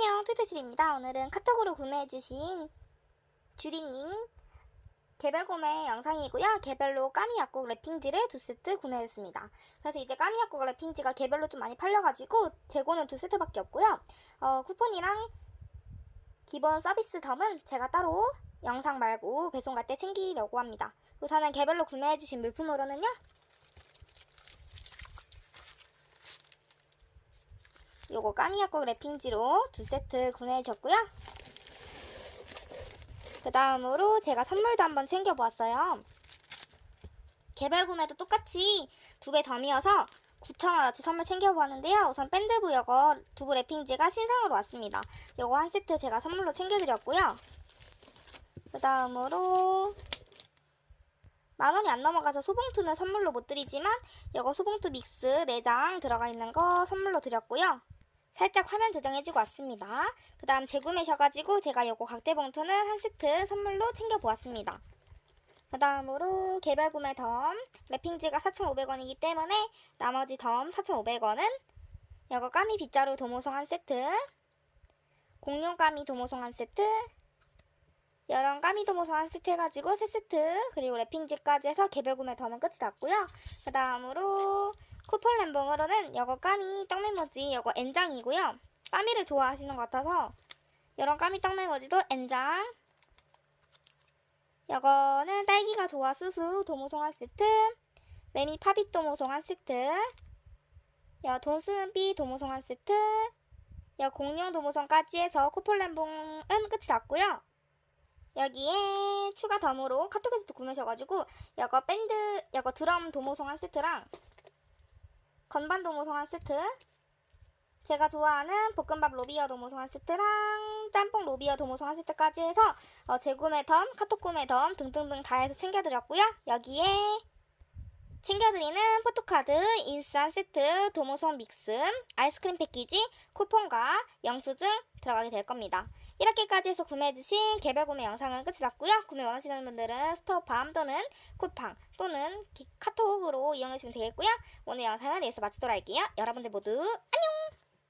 안녕, 툴툴실입니다. 오늘은 카톡으로 구매해주신 주리님 개별 구매 영상이고요. 개별로 까미 약국 랩핑지를 두 세트 구매했습니다. 그래서 이제 까미 약국 랩핑지가 개별로 좀 많이 팔려가지고 재고는 두 세트밖에 없고요. 어, 쿠폰이랑 기본 서비스 덤은 제가 따로 영상 말고 배송 갈 때 챙기려고 합니다. 우선은 개별로 구매해주신 물품으로는요. 요거 까미약국 랩핑지로 두 세트 구매해 줬고요. 그 다음으로 제가 선물도 한번 챙겨보았어요. 개별 구매도 똑같이 두 배 덤이어서 9,000원어치 선물 챙겨보았는데요. 우선 밴드부 요거 두부 랩핑지가 신상으로 왔습니다. 요거 한 세트 제가 선물로 챙겨드렸고요. 그 다음으로 만원이 안 넘어가서 소봉투는 선물로 못 드리지만 요거 소봉투 믹스 4장 들어가 있는 거 선물로 드렸고요. 살짝 화면 조정해주고 왔습니다. 그 다음 재구매셔가지고 제가 요거 각대 봉투는 한 세트 선물로 챙겨보았습니다. 그 다음으로 개별 구매 덤 랩핑지가 4,500원이기 때문에 나머지 덤 4,500원은 요거 까미 빗자루 도모송 한 세트 공룡 까미 도모송 한 세트 여러 까미 도모송 한 세트 해가지고 세 세트 그리고 랩핑지까지 해서 개별 구매 덤은 끝이 났고요. 그 다음으로 쿠폰 램봉으로는 요거 까미 떡메모지 요거 N장이고요. 까미를 좋아하시는 것 같아서 이런 까미 떡메모지도 N장 요거는 딸기가 좋아 수수 도모송 한 세트 매미 파빗 도모송 한 세트 야돈 쓰는 삐 도모송 한 세트 야 공룡 도모송까지 해서 쿠폰 램봉은 끝이 났고요. 여기에 추가 덤으로 카톡에서도 구매하셔가지고 요거 밴드 요거 드럼 도모송 한 세트랑 건반 도모송 한 세트 제가 좋아하는 볶음밥 로비어 도모송 한 세트랑 짬뽕 로비어 도모송 한 세트까지 해서 어, 재구매 덤, 카톡 구매 덤 등등등 다 해서 챙겨드렸고요. 여기에 챙겨드리는 포토카드, 인스 한 세트, 도모송 믹스, 아이스크림 패키지, 쿠폰과 영수증 들어가게 될 겁니다. 이렇게까지 해서 구매해주신 개별 구매 영상은 끝이 났고요. 구매 원하시는 분들은 스토어팜 또는 쿠팡 또는 기- 카톡으로 이용해주시면 되겠고요. 오늘 영상은 여기서 마치도록 할게요. 여러분들 모두 안녕!